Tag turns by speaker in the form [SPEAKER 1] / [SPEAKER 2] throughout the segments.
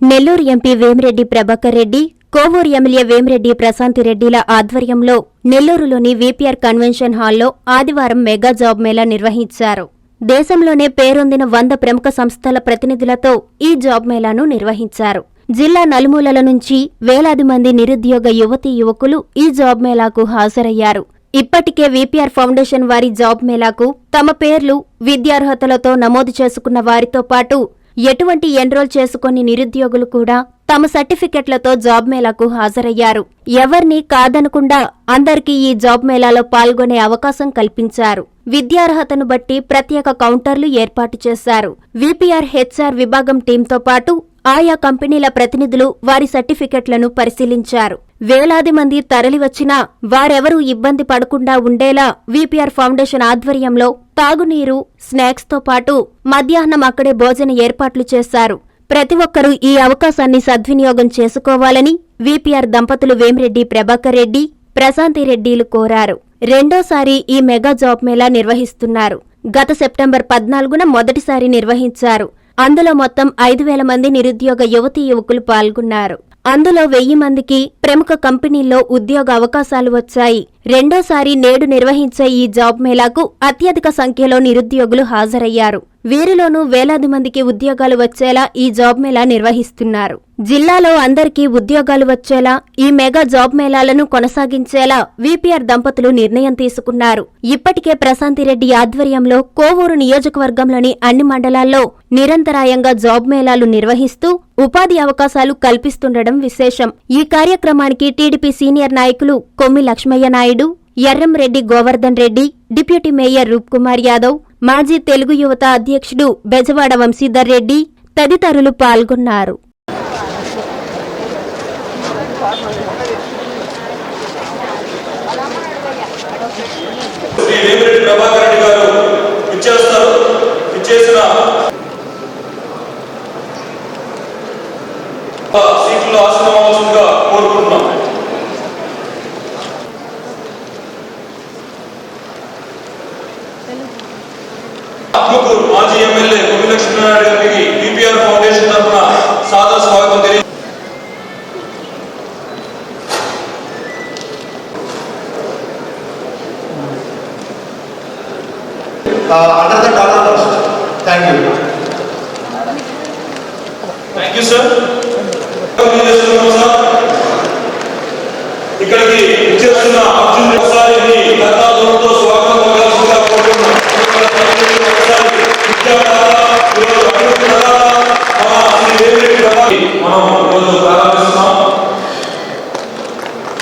[SPEAKER 1] Nellore MP Vemireddy Prabhakar Reddy Kovur MLA Vemireddy ప్రశాంతిరెడ్డిల ఆధ్వర్యంలో నెల్లూరులోని వీపీఆర్ కన్వెన్షన్ హాల్లో ఆదివారం మెగా జాబ్ మేళా నిర్వహించారు. దేశంలోనే పేరొందిన వంద ప్రముఖ సంస్థల ప్రతినిధులతో ఈ జాబ్ మేళాను నిర్వహించారు. జిల్లా నలుమూలల నుంచి వేలాది మంది నిరుద్యోగ యువతీ యువకులు ఈ జాబ్ మేళాకు హాజరయ్యారు. ఇప్పటికే వీపీఆర్ ఫౌండేషన్ వారి జాబ్ మేళాకు తమ పేర్లు విద్యార్హతలతో నమోదు చేసుకున్న వారితో పాటు ఎటువంటి ఎన్రోల్ చేసుకుని నిరుద్యోగులు కూడా తమ సర్టిఫికెట్లతో జాబ్ మేళాకు హాజరయ్యారు. ఎవర్నీ కాదనకుండా అందరికీ ఈ జాబ్ మేళాలో పాల్గొనే అవకాశం కల్పించారు. విద్యార్హతను బట్టి ప్రత్యేక కౌంటర్లు ఏర్పాటు చేశారు. విపిఆర్ హెచ్ఆర్ విభాగం టీంతో పాటు ఆయా కంపెనీల ప్రతినిధులు వారి సర్టిఫికెట్లను పరిశీలించారు. వేలాది మంది తరలివచ్చినా వారెవరూ ఇబ్బంది పడకుండా ఉండేలా వీపీఆర్ ఫౌండేషన్ ఆధ్వర్యంలో తాగునీరు స్నాక్స్తో పాటు మధ్యాహ్నం అక్కడే భోజన ఏర్పాట్లు చేశారు. ప్రతి ఒక్కరూ ఈ అవకాశాన్ని సద్వినియోగం చేసుకోవాలని వీపీఆర్ దంపతులు వేమిరెడ్డి ప్రభాకర్ రెడ్డి ప్రశాంతిరెడ్డిలు కోరారు. రెండోసారి ఈ మెగా జాబ్ మేళా నిర్వహిస్తున్నారు. గత సెప్టెంబర్ పద్నాలుగున మొదటిసారి నిర్వహించారు. అందులో మొత్తం ఐదు వేల మంది నిరుద్యోగ యువతీ యువకులు పాల్గొన్నారు. అందులో వెయ్యి మందికి ప్రముఖ కంపెనీల్లో ఉద్యోగ అవకాశాలు వచ్చాయి. రెండోసారి నేడు నిర్వహించే ఈ జాబ్ మేళాకు అత్యధిక సంఖ్యలో నిరుద్యోగులు హాజరయ్యారు. వీరిలోనూ వేలాది మందికి ఉద్యోగాలు వచ్చేలా ఈ జాబ్ మేళా నిర్వహిస్తున్నారు. జిల్లాలో అందరికీ ఉద్యోగాలు వచ్చేలా ఈ మెగా జాబ్ మేళాలను కొనసాగించేలా వీపీఆర్ దంపతులు నిర్ణయం తీసుకున్నారు. ఇప్పటికే ప్రశాంతిరెడ్డి ఆధ్వర్యంలో కోవూరు నియోజకవర్గంలోని అన్ని మండలాల్లో నిరంతరాయంగా జాబ్ మేళాలు నిర్వహిస్తూ ఉపాధి అవకాశాలు కల్పిస్తుండడం విశేషం. ఈ కార్యక్రమానికి టీడీపీ సీనియర్ నాయకులు కొమ్మి లక్ష్మయ్య నాయుడు ఎర్రంరెడ్డి గోవర్ధన్ రెడ్డి డిప్యూటీ మేయర్ రూప్కుమార్ యాదవ్ మాజీ తెలుగు యువత అధ్యక్షుడు బెజవాడ వంశీధర్ రెడ్డి తదితరులు పాల్గొన్నారు.
[SPEAKER 2] ప్రభాకర్ ఎమ్మెల్యే కొమ్మి లక్ష్మీనారాయణ గారికి బీపీఆర్ ఫౌండేషన్ తరఫున సాదర స్వాగతం తెలియ
[SPEAKER 3] uh, dollar. Thank you.
[SPEAKER 2] ఇక్కడికి ఇచ్చేస్తున్న అర్జున్ మీ కర్తాదూరంతో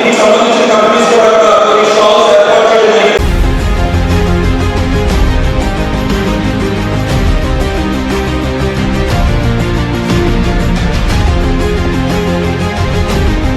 [SPEAKER 2] quindi sono